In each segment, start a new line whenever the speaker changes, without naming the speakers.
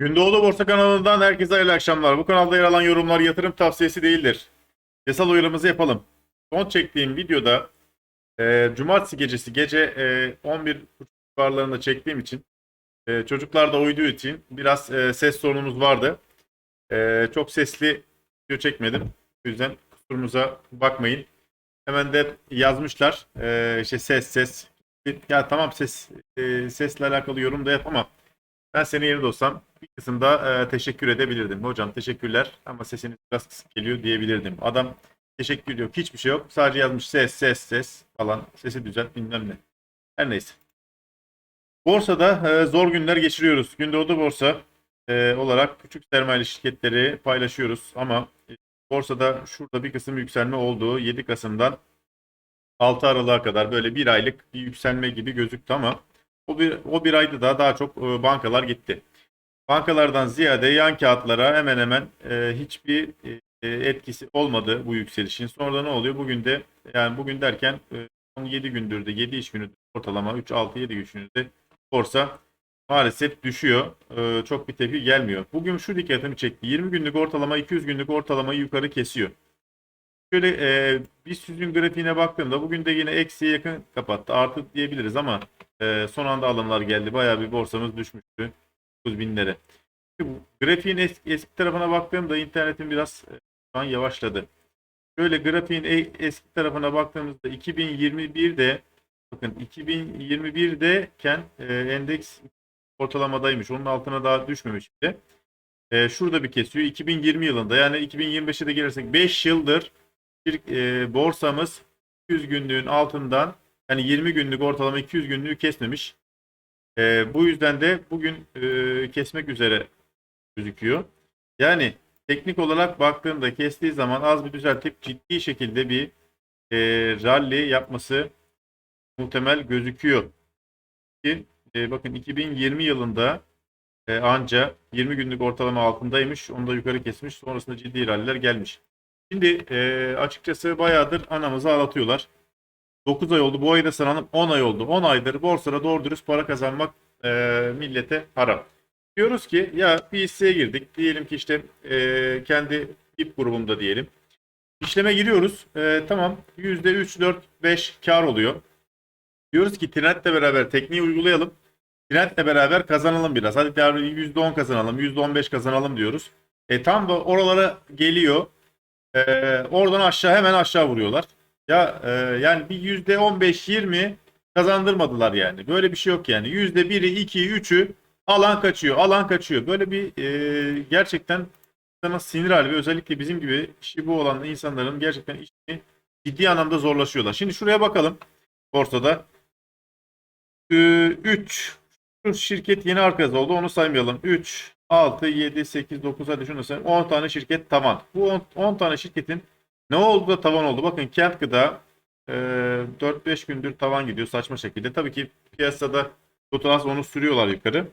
Gündoğdu Borsa kanalından herkese hayırlı akşamlar. Bu kanalda yer alan yorumlar yatırım tavsiyesi değildir. Yasal uyarımızı yapalım. Son çektiğim videoda e, cumartesi gecesi gece e, 11.30 civarlarında çektiğim için e, çocuklar da uyuduğu için biraz e, ses sorunumuz vardı. E, çok sesli video çekmedim. O yüzden kusurumuza bakmayın. Hemen de yazmışlar. E, işte ses ses. Ya tamam ses e, sesle alakalı yorum da yap ama ben senin yerinde olsam bir kısımda e, teşekkür edebilirdim. Hocam teşekkürler ama sesiniz biraz kısık geliyor diyebilirdim. Adam teşekkür yok. Hiçbir şey yok. Sadece yazmış ses ses ses falan. Sesi düzelt bilmem ne. Her neyse. Borsada e, zor günler geçiriyoruz. Gündoğdu borsa e, olarak küçük sermayeli şirketleri paylaşıyoruz ama e, borsada şurada bir kısım yükselme olduğu 7 Kasım'dan 6 Aralık'a kadar böyle bir aylık bir yükselme gibi gözüktü ama o bir, o bir ayda da daha çok e, bankalar gitti. Bankalardan ziyade yan kağıtlara hemen hemen e, hiçbir e, etkisi olmadı bu yükselişin. Sonra ne oluyor? Bugün de yani bugün derken e, son 7 gündür de 7 iş günü ortalama 3 6 7 gündür de borsa maalesef düşüyor. E, çok bir tepki gelmiyor. Bugün şu dikkatimi çekti. 20 günlük ortalama 200 günlük ortalamayı yukarı kesiyor. Şöyle e, bir süzün grafiğine baktığımda bugün de yine eksiye yakın kapattı. Artı diyebiliriz ama e, son anda alımlar geldi. Bayağı bir borsamız düşmüştü. 9000'lere. Bu grafiğin eski, eski tarafına baktığımda internetin biraz e, şu an yavaşladı. Şöyle grafiğin e- eski tarafına baktığımızda 2021'de bakın 2021'deyken e, endeks ortalamadaymış. Onun altına daha düşmemiş bile. E, şurada bir kesiyor. 2020 yılında yani 2025'e de gelirsek 5 yıldır bir e, borsamız 200 günlüğün altından yani 20 günlük ortalama 200 günlüğü kesmemiş. E, bu yüzden de bugün e, kesmek üzere gözüküyor. Yani teknik olarak baktığımda kestiği zaman az bir düzeltip ciddi şekilde bir e, rally yapması muhtemel gözüküyor. E, bakın 2020 yılında e, anca 20 günlük ortalama altındaymış. Onu da yukarı kesmiş. Sonrasında ciddi ralliler gelmiş. Şimdi e, açıkçası bayağıdır anamızı ağlatıyorlar. 9 ay oldu. Bu ayda sanalım 10 ay oldu. 10 aydır borsada doğru dürüst para kazanmak e, millete haram. Diyoruz ki ya bir hisseye girdik. Diyelim ki işte e, kendi ip grubumda diyelim. İşleme giriyoruz. E, tamam %3, 4, 5 kar oluyor. Diyoruz ki trendle beraber tekniği uygulayalım. Trendle beraber kazanalım biraz. Hadi yarın %10 kazanalım, %15 kazanalım diyoruz. E tam da oralara geliyor. E, oradan aşağı hemen aşağı vuruyorlar. Ya e, yani bir yüzde 15-20 kazandırmadılar yani. Böyle bir şey yok yani. Yüzde 1'i, 2'yi, 3'ü alan kaçıyor, alan kaçıyor. Böyle bir e, gerçekten sana sinir hali ve özellikle bizim gibi işi bu olan insanların gerçekten işini ciddi anlamda zorlaşıyorlar. Şimdi şuraya bakalım borsada. 3 şu şirket yeni arkadaş oldu onu saymayalım. 3, 6, 7, 8, 9 hadi şunu sayalım. 10 tane şirket tavan. Bu 10, 10 tane şirketin ne oldu da tavan oldu? Bakın Kent Gıda e, 4-5 gündür tavan gidiyor saçma şekilde. Tabii ki piyasada Totalas onu sürüyorlar yukarı.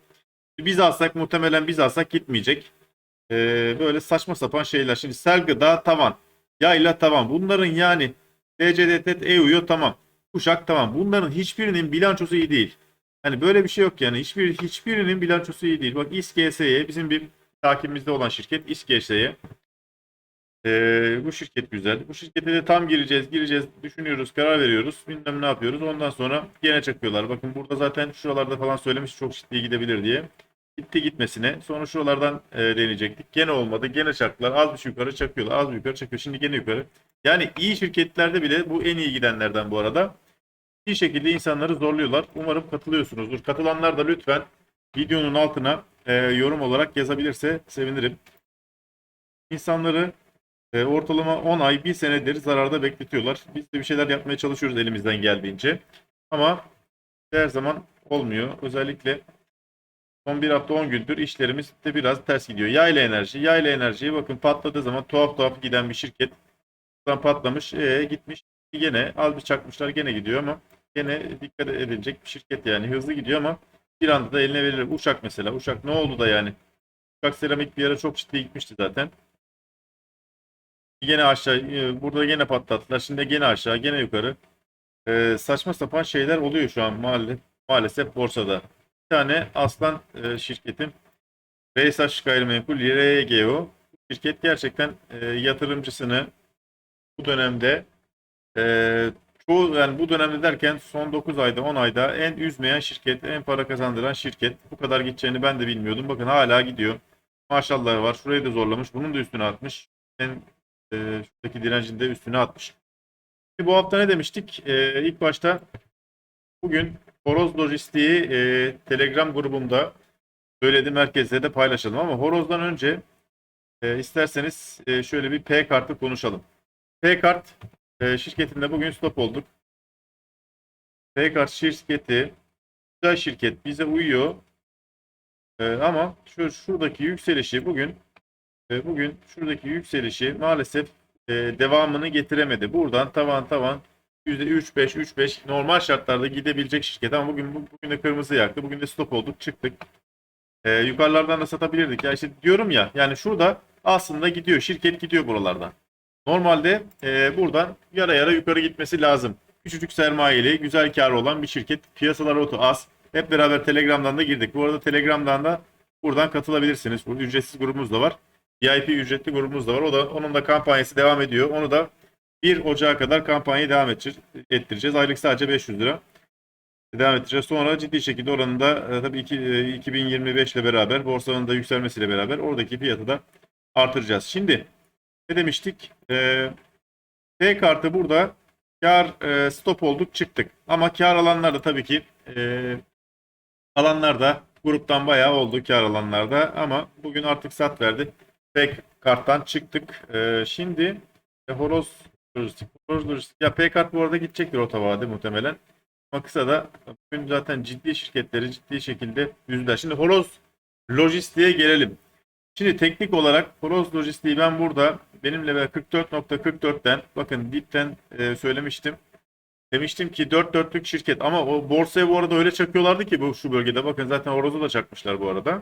Biz alsak muhtemelen biz alsak gitmeyecek. E, böyle saçma sapan şeyler. Şimdi Sel Gıda tavan. Yayla tavan. Bunların yani DCDT EU'yu tamam. Kuşak tamam. Bunların hiçbirinin bilançosu iyi değil. Hani böyle bir şey yok yani. Hiçbir hiçbirinin bilançosu iyi değil. Bak İSGS'ye bizim bir takibimizde olan şirket İSGS'ye ee, bu şirket güzel. Bu şirkete de tam gireceğiz, gireceğiz, düşünüyoruz, karar veriyoruz. Bilmem ne yapıyoruz. Ondan sonra gene çakıyorlar. Bakın burada zaten şuralarda falan söylemiş çok ciddi gidebilir diye. Gitti gitmesine. Sonra şuralardan e, deneyecektik. Gene olmadı. Gene çaktılar. Az bir yukarı çakıyorlar. Az bir yukarı çakıyor. Şimdi gene yukarı. Yani iyi şirketlerde bile bu en iyi gidenlerden bu arada. Bir şekilde insanları zorluyorlar. Umarım katılıyorsunuzdur. Katılanlar da lütfen videonun altına e, yorum olarak yazabilirse sevinirim. İnsanları e, ortalama 10 ay, 1 senedir zararda bekletiyorlar. Biz de bir şeyler yapmaya çalışıyoruz elimizden geldiğince. Ama her zaman olmuyor. Özellikle son bir hafta 10 gündür işlerimiz de biraz ters gidiyor. Yayla enerji. Yayla enerjiye bakın patladığı zaman tuhaf tuhaf giden bir şirket. Patlamış, e, gitmiş. Gene al bir çakmışlar gene gidiyor ama gene dikkat edilecek bir şirket yani. Hızlı gidiyor ama bir anda da eline verilir. Uşak mesela. Uşak ne oldu da yani? Uşak seramik bir ara çok ciddi gitmişti zaten. Gene aşağı, e, burada gene patlattılar. Şimdi gene aşağı, gene yukarı. Ee, saçma sapan şeyler oluyor şu an maalesef, maalesef borsada. Bir tane aslan e, şirketim Reysaş Gayrimenkul, RGO şirket gerçekten e, yatırımcısını bu dönemde e, çoğu yani bu dönemde derken son 9 ayda 10 ayda en üzmeyen şirket, en para kazandıran şirket. Bu kadar gideceğini ben de bilmiyordum. Bakın hala gidiyor. Maşallah var. Şurayı da zorlamış. Bunun da üstüne atmış. En e, şuradaki direncin de üstüne atmış. Bu hafta ne demiştik? E, ilk başta bugün Horoz Lojistik'i e, Telegram grubumda söyledim. Herkesle de paylaşalım ama Horoz'dan önce e, isterseniz e, şöyle bir P kartı konuşalım. P kart e, şirketinde bugün stop olduk. Kart şirketi güzel şirket bize uyuyor. E, ama şu şuradaki yükselişi bugün e, bugün şuradaki yükselişi maalesef e, devamını getiremedi. Buradan tavan tavan %3 5 3 5 normal şartlarda gidebilecek şirket ama bugün bugün de kırmızı yaktı. Bugün de stop olduk, çıktık. E, yukarılardan da satabilirdik. Ya işte diyorum ya yani şurada aslında gidiyor. Şirket gidiyor buralardan. Normalde e, buradan yara yara yukarı gitmesi lazım. Küçücük sermayeli, güzel kar olan bir şirket. Piyasalar otu az. Hep beraber Telegram'dan da girdik. Bu arada Telegram'dan da buradan katılabilirsiniz. Burada ücretsiz grubumuz da var. VIP ücretli grubumuz da var. O da onun da kampanyası devam ediyor. Onu da 1 Ocağı kadar kampanyayı devam ettireceğiz. Aylık sadece 500 lira. Devam ettireceğiz. Sonra ciddi şekilde oranında e, tabii ki e, 2025 ile beraber borsanın da yükselmesiyle beraber oradaki fiyatı da artıracağız. Şimdi ne demiştik? Ee, T kartı burada kar e, stop olduk çıktık. Ama kar alanlar da tabii ki e, alanlar da gruptan bayağı oldu kar alanlarda ama bugün artık sat verdi. P karttan çıktık. E, şimdi e, horoz lojistik. Horoz lojistik. Ya P kart bu arada gidecektir o muhtemelen. Ama kısa da bugün zaten ciddi şirketleri ciddi şekilde yüzler. Şimdi horoz lojistiğe gelelim. Şimdi teknik olarak Horoz Lojistik'i ben burada benimle ve 44.44'ten bakın dipten e, söylemiştim. Demiştim ki 4 dörtlük şirket ama o borsaya bu arada öyle çakıyorlardı ki bu şu bölgede. Bakın zaten Horoz'u da çakmışlar bu arada.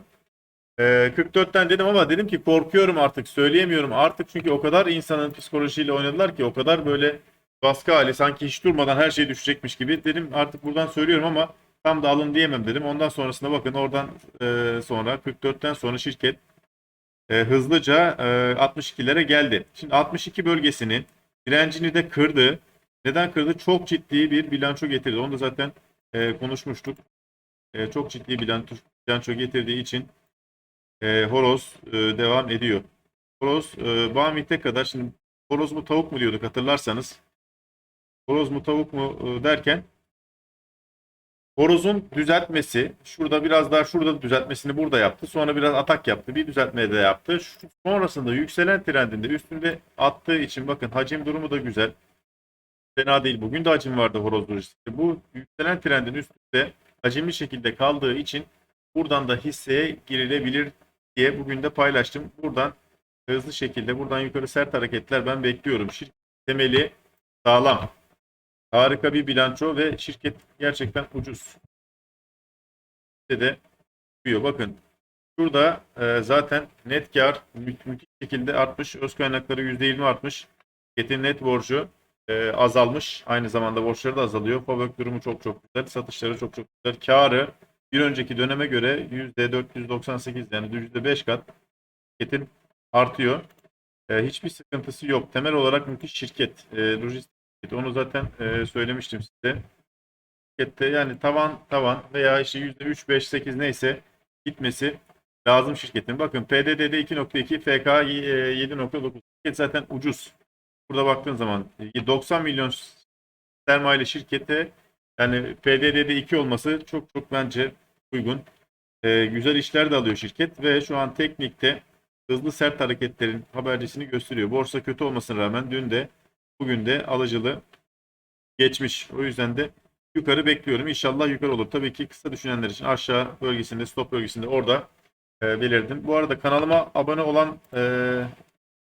E, 44'ten dedim ama dedim ki korkuyorum artık söyleyemiyorum artık çünkü o kadar insanın psikolojisiyle oynadılar ki o kadar böyle baskı hali sanki hiç durmadan her şey düşecekmiş gibi. Dedim artık buradan söylüyorum ama tam da alın diyemem dedim. Ondan sonrasında bakın oradan e, sonra 44'ten sonra şirket e, hızlıca e, 62'lere geldi. Şimdi 62 bölgesinin direncini de kırdı. Neden kırdı? Çok ciddi bir bilanço getirdi. Onu da zaten e, konuşmuştuk. E, çok ciddi bilanço, bilanço getirdiği için e, horoz e, devam ediyor. Horoz e, Bahamit'e kadar şimdi horoz mu tavuk mu diyorduk hatırlarsanız. Horoz mu tavuk mu e, derken Horoz'un düzeltmesi, şurada biraz daha şurada düzeltmesini burada yaptı. Sonra biraz atak yaptı. Bir düzeltme de yaptı. Şu- sonrasında yükselen trendinde üstünde attığı için bakın hacim durumu da güzel. Fena değil. Bugün de hacim vardı horoz lojistikte. Bu yükselen trendin üstünde hacimli şekilde kaldığı için buradan da hisseye girilebilir diye bugün de paylaştım. Buradan hızlı şekilde buradan yukarı sert hareketler ben bekliyorum. Şirket temeli sağlam. Harika bir bilanço ve şirket gerçekten ucuz. İşte de büyüyor. Bakın şurada e, zaten net kar mü- müthiş şekilde artmış. Öz kaynakları %20 artmış. Şirketin net borcu e, azalmış. Aynı zamanda borçları da azalıyor. Fabrik durumu çok çok güzel. Satışları çok çok güzel. Karı bir önceki döneme göre %498 yani %5 kat şirketin artıyor. E, hiçbir sıkıntısı yok. Temel olarak müthiş şirket. E. Onu zaten e, söylemiştim size. Şirkette yani tavan tavan veya işte %3, 5, 8 neyse gitmesi lazım şirketin. Bakın PDD'de 2.2, FK e, 7.9. Şirket zaten ucuz. Burada baktığın zaman e, 90 milyon sermayeli şirkete yani PDD'de 2 olması çok çok bence uygun. E, güzel işler de alıyor şirket ve şu an teknikte hızlı sert hareketlerin habercisini gösteriyor. Borsa kötü olmasına rağmen dün de bugün de alıcılı geçmiş. O yüzden de yukarı bekliyorum. İnşallah yukarı olur. Tabii ki kısa düşünenler için aşağı bölgesinde, stop bölgesinde orada e, belirdim. Bu arada kanalıma abone olan e,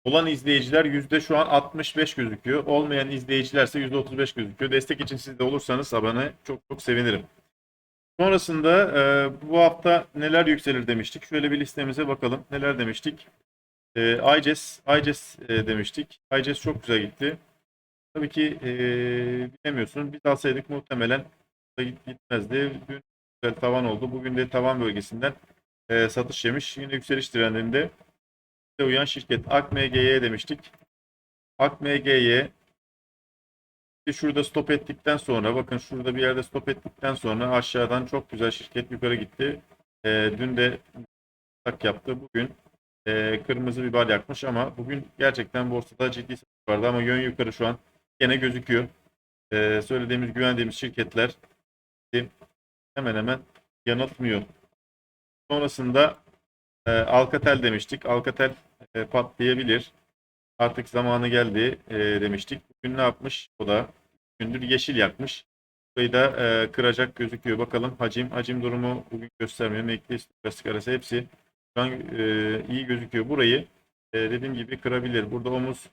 olan izleyiciler yüzde şu an 65 gözüküyor. Olmayan izleyicilerse yüzde 35 gözüküyor. Destek için siz de olursanız abone çok çok sevinirim. Sonrasında e, bu hafta neler yükselir demiştik. Şöyle bir listemize bakalım. Neler demiştik? E, ICES, ICES e, demiştik. ICES çok güzel gitti. Tabii ki e, bilemiyorsun. Biz alsaydık muhtemelen da git- gitmezdi. Dün tavan oldu. Bugün de tavan bölgesinden e, satış yemiş. Yine yükseliş trendinde de uyan şirket AKMG'ye demiştik. AKMG'ye şurada stop ettikten sonra bakın şurada bir yerde stop ettikten sonra aşağıdan çok güzel şirket yukarı gitti. E, dün de tak yaptı. Bugün e, kırmızı bir bar yakmış ama bugün gerçekten borsada ciddi satış vardı ama yön yukarı şu an gene gözüküyor. E, söylediğimiz güvendiğimiz şirketler hemen hemen yanıltmıyor. Sonrasında e, Alcatel demiştik. Alcatel e, patlayabilir. Artık zamanı geldi e, demiştik. Bugün ne yapmış? O da gündür yeşil yakmış. Burayı da e, kıracak gözüküyor. Bakalım hacim hacim durumu bugün göstermiyor. MACD stokastik arası hepsi şu an e, iyi gözüküyor. Burayı e, dediğim gibi kırabilir. Burada omuz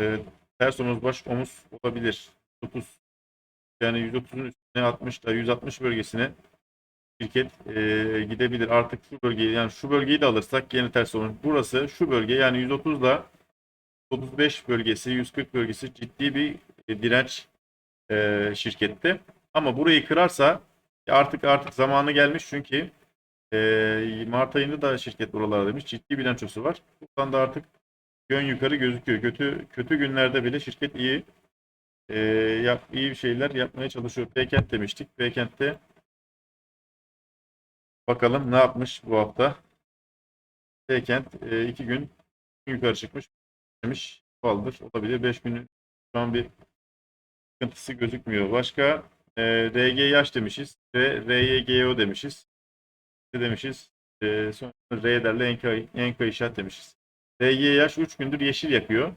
e, ters omuz baş omuz olabilir. 30 yani 130'un üstüne 60 da 160 bölgesine şirket e, gidebilir. Artık şu bölgeyi yani şu bölgeyi de alırsak yine ters olur. Burası şu bölge yani 130 ile 35 bölgesi 140 bölgesi ciddi bir e, direnç e, şirkette. Ama burayı kırarsa artık artık zamanı gelmiş çünkü e, Mart ayında da şirket buralarda demiş. Ciddi bilançosu var. Buradan da artık yön yukarı gözüküyor. Kötü kötü günlerde bile şirket iyi e, yap, iyi bir şeyler yapmaya çalışıyor. Beykent demiştik. Beykent'te bakalım ne yapmış bu hafta. Beykent e, iki gün yukarı çıkmış. Demiş. Faldır. Olabilir. 5 gün şu an bir sıkıntısı gözükmüyor. Başka e, RG yaş demişiz ve RYGO demişiz. Ne demişiz? E, sonra R'derle Enka, Enka inşaat demişiz. Yaş 3 gündür yeşil yakıyor.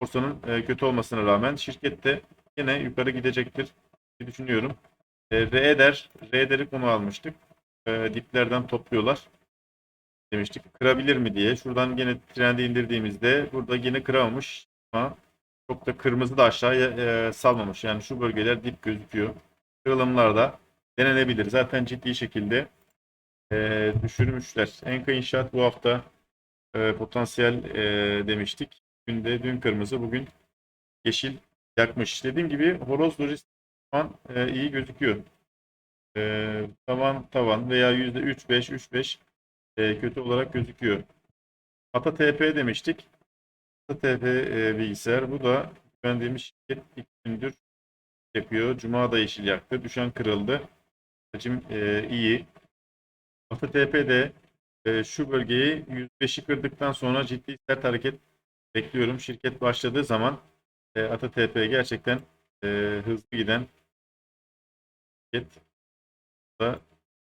Borsanın e, kötü olmasına rağmen şirket de yine yukarı gidecektir diye düşünüyorum. E, R'der, R'der'i konu almıştık. E, diplerden topluyorlar demiştik. Kırabilir mi diye. Şuradan yine trendi indirdiğimizde burada yine kıramamış ama çok da kırmızı da aşağıya e, salmamış. Yani şu bölgeler dip gözüküyor. Kırılımlarda denenebilir. Zaten ciddi şekilde düşürmüşler. Enka İnşaat bu hafta e, potansiyel e, demiştik. Günde dün kırmızı bugün yeşil yakmış. Dediğim gibi horoz lojistik şu an e, iyi gözüküyor. E, tavan tavan veya %3 5 3 5 e, kötü olarak gözüküyor. Ata TP demiştik. Ata TP e, bilgisayar. Bu da güvendiğimiz şirket ilk gündür yapıyor. Cuma da yeşil yaktı. Düşen kırıldı. Hacim e, iyi. Ata TP de e, şu bölgeyi 105'i kırdıktan sonra ciddi sert hareket bekliyorum. Şirket başladığı zaman e, Ata TP gerçekten e, hızlı giden şirket. Da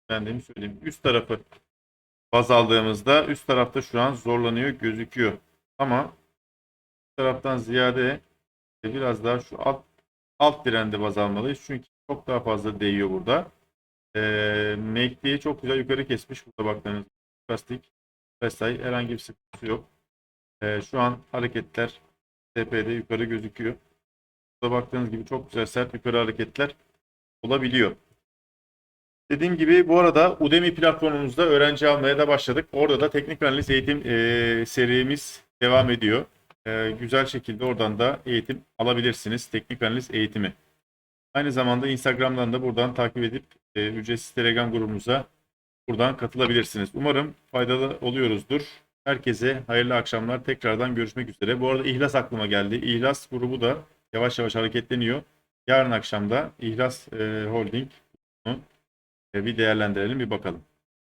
beğendiğimi söyleyeyim. Üst tarafı baz aldığımızda üst tarafta şu an zorlanıyor gözüküyor. Ama taraftan ziyade e, biraz daha şu alt alt direndi baz almalıyız. Çünkü çok daha fazla değiyor burada. E, MACD'yi çok güzel yukarı kesmiş burada baktığınız plastik vesaire herhangi bir sıkıntısı yok. E, şu an hareketler TP'de yukarı gözüküyor. Burada baktığınız gibi çok güzel sert yukarı hareketler olabiliyor. Dediğim gibi bu arada Udemy platformumuzda öğrenci almaya da başladık. Orada da teknik analiz eğitim e, serimiz devam ediyor. E, güzel şekilde oradan da eğitim alabilirsiniz. Teknik analiz eğitimi. Aynı zamanda Instagram'dan da buradan takip edip e, ücretsiz Telegram grubumuza buradan katılabilirsiniz. Umarım faydalı oluyoruzdur. Herkese hayırlı akşamlar. Tekrardan görüşmek üzere. Bu arada İhlas aklıma geldi. İhlas grubu da yavaş yavaş hareketleniyor. Yarın akşamda İhlas e, Holding bir değerlendirelim, bir bakalım.